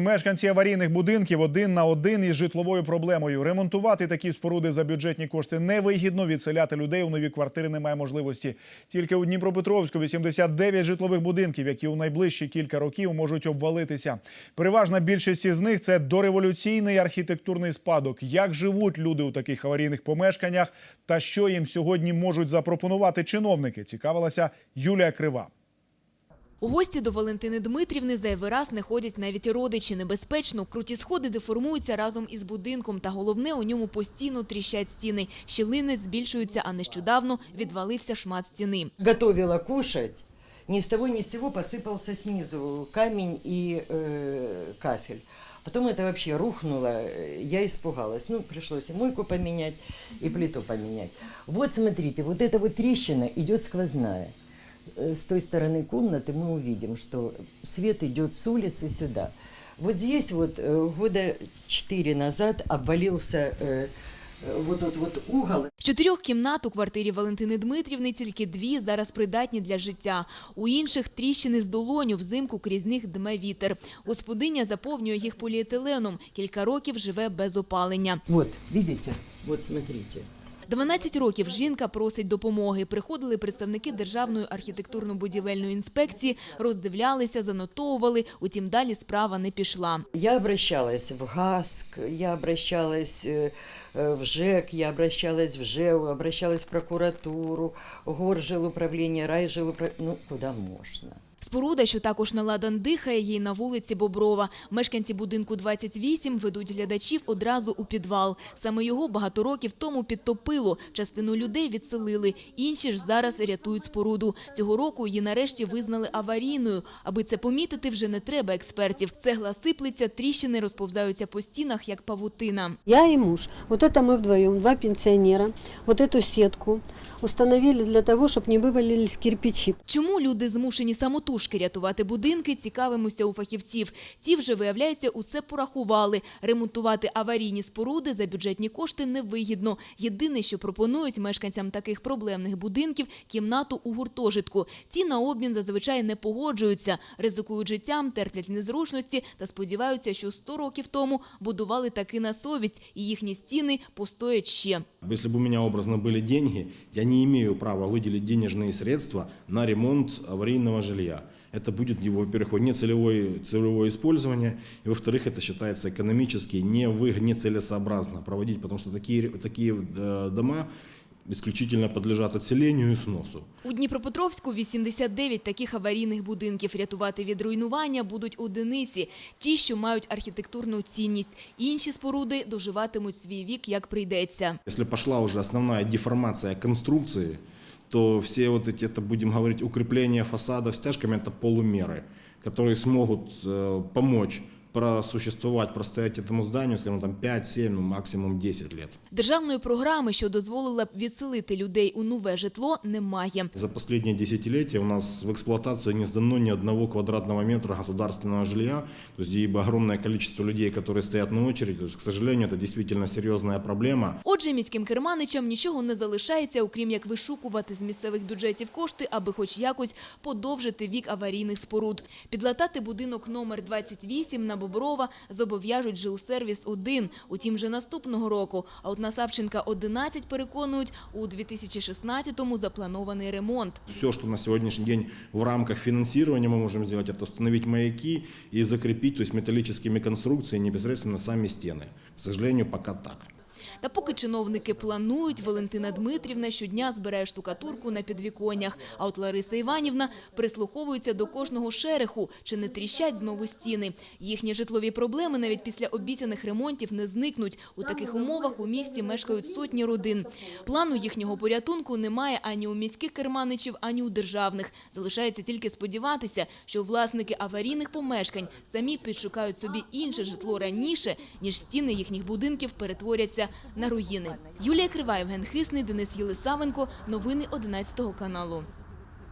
Мешканці аварійних будинків один на один із житловою проблемою. Ремонтувати такі споруди за бюджетні кошти невигідно. Відселяти людей у нові квартири немає можливості. Тільки у Дніпропетровську 89 житлових будинків, які у найближчі кілька років можуть обвалитися. Переважна більшість із них це дореволюційний архітектурний спадок. Як живуть люди у таких аварійних помешканнях та що їм сьогодні можуть запропонувати чиновники? Цікавилася Юлія Крива. У гості до Валентини Дмитрівни зайвий раз не ходять навіть родичі. Небезпечно, круті сходи деформуються разом із будинком. Та головне, у ньому постійно тріщать стіни. Щілини збільшуються, а нещодавно відвалився шмат стіни. готовила кушать, ни с того ни с сего посыпался снизу камень и э, кафель. Потом это вообще рухнуло, э, я испугалась. Ну, пришлось и мойку поменять, и плиту поменять. Вот смотрите, вот эта вот трещина идет сквозная. Э, С той стороны комнаты мы увидим, что свет идет с улицы сюда. Вот здесь вот э, года четыре назад обвалился э, э, вот тот вот угол, З чотирьох кімнат у квартирі Валентини Дмитрівни тільки дві зараз придатні для життя. У інших тріщини з долоню, взимку крізь них дме вітер. Господиня заповнює їх поліетиленом. Кілька років живе без опалення. Вот, видите? Вот смотрите. 12 років жінка просить допомоги. Приходили представники Державної архітектурно-будівельної інспекції, роздивлялися, занотовували. Утім, далі справа не пішла. Я обращалась в ГАСК, я обращалась э, э, в ЖЭК, я обращалась в ЖЭУ, обращалась в прокуратуру, горжилуправление, райжилуправление, ну, куда можно. Споруда, що також наладан дихає, їй на вулиці Боброва. Мешканці будинку 28 ведуть глядачів одразу у підвал. Саме його багато років тому підтопило. Частину людей відселили. Інші ж зараз рятують споруду. Цього року її нарешті визнали аварійною. Аби це помітити, вже не треба експертів. Цегла сиплеться, тріщини розповзаються по стінах, як павутина. Я и муж, вот это мы вдвоем, два пенсионера, вот эту сетку установили для того, чтобы не вывалились кирпичи. Чому люди змушені самотужки рятувати будинки, цікавимося у фахівців. Ті вже, виявляється, усе порахували. Ремонтувати аварійні споруди за бюджетні кошти невигідно. Єдине, що пропонують мешканцям таких проблемних будинків – кімнату у гуртожитку. Ті на обмін зазвичай не погоджуються, ризикують життям, терплять незручності та сподіваються, що 100 років тому будували таки на совість і їхні стіни постоять ще. Если бы у меня образно были деньги, я не имею права выделить денежные средства на ремонт аварийного жилья. Это будет, его, во-первых, нецелевое целевое использование, и, во-вторых, это считается экономически невыг- нецелесообразно проводить, потому что такие, такие э, дома исключительно подлежат отселению и сносу. У Дніпропетровську 89 таких аварійних будинків. Рятувати від руйнування будуть одиниці. Ті, що мають архітектурну цінність. Інші споруди доживатимуть свій вік, як прийдеться. Если пошла уже основная деформация конструкции, то все вот эти, это будем говорить, укрепления фасадов стяжками, это полумеры, которые смогут э, помочь просуществовать, простоять этому зданию, скажем, там 5-7, ну, максимум 10 лет. Державної програми, що дозволила б відселити людей у нове житло, немає. За последние десятилетия у нас в эксплуатацию не сдано ни одного квадратного метра государственного жилья, то есть ибо огромное количество людей, которые стоят на очереди, то есть, к сожалению, это действительно серьезная проблема. Отже, міським керманичам нічого не залишається, окрім як вишукувати з місцевих бюджетів кошти, аби хоч якось подовжити вік аварійних споруд. Підлатати будинок номер 28 на Боброва зобов'яжуть Жилсервіс-1, утім вже наступного року. А от на Савченка 11 переконують, у 2016-му запланований ремонт. Все, что на сегодняшний день в рамках финансирования мы можем сделать, это установить маяки и закрепить, то есть металлическими конструкциями непосредственно сами стены. К сожалению, пока так. Та поки чиновники планують, Валентина Дмитрівна щодня збирає штукатурку на підвіконнях. А от Лариса Іванівна прислуховується до кожного шереху, чи не тріщать знову стіни. Їхні житлові проблеми навіть після обіцяних ремонтів не зникнуть. У таких умовах у місті мешкають сотні родин. Плану їхнього порятунку немає ані у міських керманичів, ані у державних. Залишається тільки сподіватися, що власники аварійних помешкань самі підшукають собі інше житло раніше, ніж стіни їхніх будинків перетворяться на руїни. Юлія Крива, Євген Хисний, Денис Єлисавенко. Новини 11 каналу.